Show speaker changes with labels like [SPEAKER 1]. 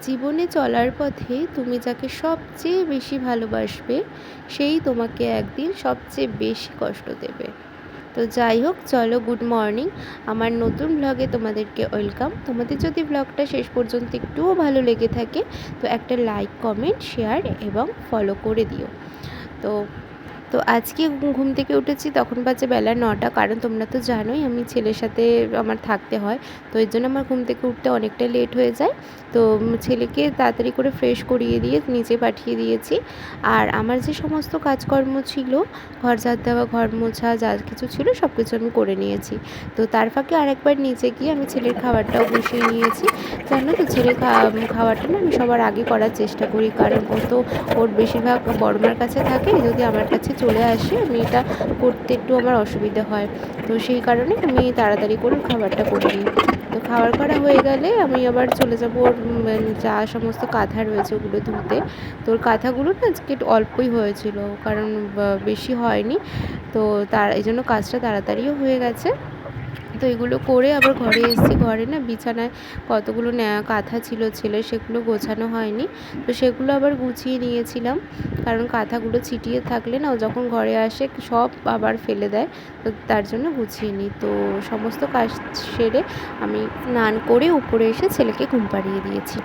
[SPEAKER 1] জীবনে চলার পথে তুমি যাকে সবচেয়ে বেশি ভালোবাসবে, সেই তোমাকে একদিন সবচেয়ে বেশি কষ্ট দেবে। তো যাই হোক, চলো গুড মর্নিং। আমার নতুন ব্লগে তোমাদেরকে ওয়েলকাম। তোমাদের যদি ব্লগটা শেষ পর্যন্ত একটুও ভালো লেগে থাকে, তো একটা লাইক কমেন্ট শেয়ার এবং ফলো করে দিও। তো তো আজকে ঘুম থেকে উঠেছি, তখন বাজে বেলা নটা। কারণ তোমরা তো জানোই, আমি ছেলের সাথে আমার থাকতে হয়। তো এর জন্য আমার ঘুম থেকে উঠতে অনেকটা লেট হয়ে যায়। তো ছেলেকে তাড়াতাড়ি করে ফ্রেশ করিয়ে দিয়ে নিচে পাঠিয়ে দিয়েছি। আর আমার যে সমস্ত কাজকর্ম ছিল, ঘর ঝাড় দেওয়া, ঘর মোছা, যা কিছু ছিল সব কিছু আমি করে নিয়েছি। তো তার ফাঁকে আরেকবার নিচে গিয়ে আমি ছেলের খাবারটাও বসিয়ে নিয়েছি। জানো তো, ছেলের খাবারটা না আমি সবার আগে করার চেষ্টা করি। কারণ ও তো, ওর বেশিরভাগ বড়মার কাছে থাকে, যদি আমার কাছে চলে আসি, আমি এটা করতে একটু আমার অসুবিধা হয়। তো সেই কারণে আমি তাড়াতাড়ি করে খাবারটা করে নিই। তো খাবার করা হয়ে গেলে আমি আবার চলে যাব ওর যা সমস্ত কাঁথা রয়েছে ওগুলো ধুতে। তো ওর কাঁথাগুলো না আজকে একটু অল্পই হয়েছিল, কারণ বেশি হয়নি। তো তার, এই জন্য কাজটা তাড়াতাড়িও হয়ে গেছে। তো এগুলো করে আবার ঘরে এসেছি। ঘরে না বিছানায় কতগুলো কাঁথা ছিল, ছেলে, সেগুলো গোছানো হয়নি। তো সেগুলো আবার গুছিয়ে নিয়েছিলাম। কারণ কাঁথাগুলো ছিটিয়ে থাকলে না যখন ঘরে আসে সব আবার ফেলে দেয়। তো তার জন্য গুছিয়ে নিই। তো সমস্ত কাজ সেরে আমি স্নান করে উপরে এসে ছেলেকে ঘুম পাড়িয়ে দিয়েছি।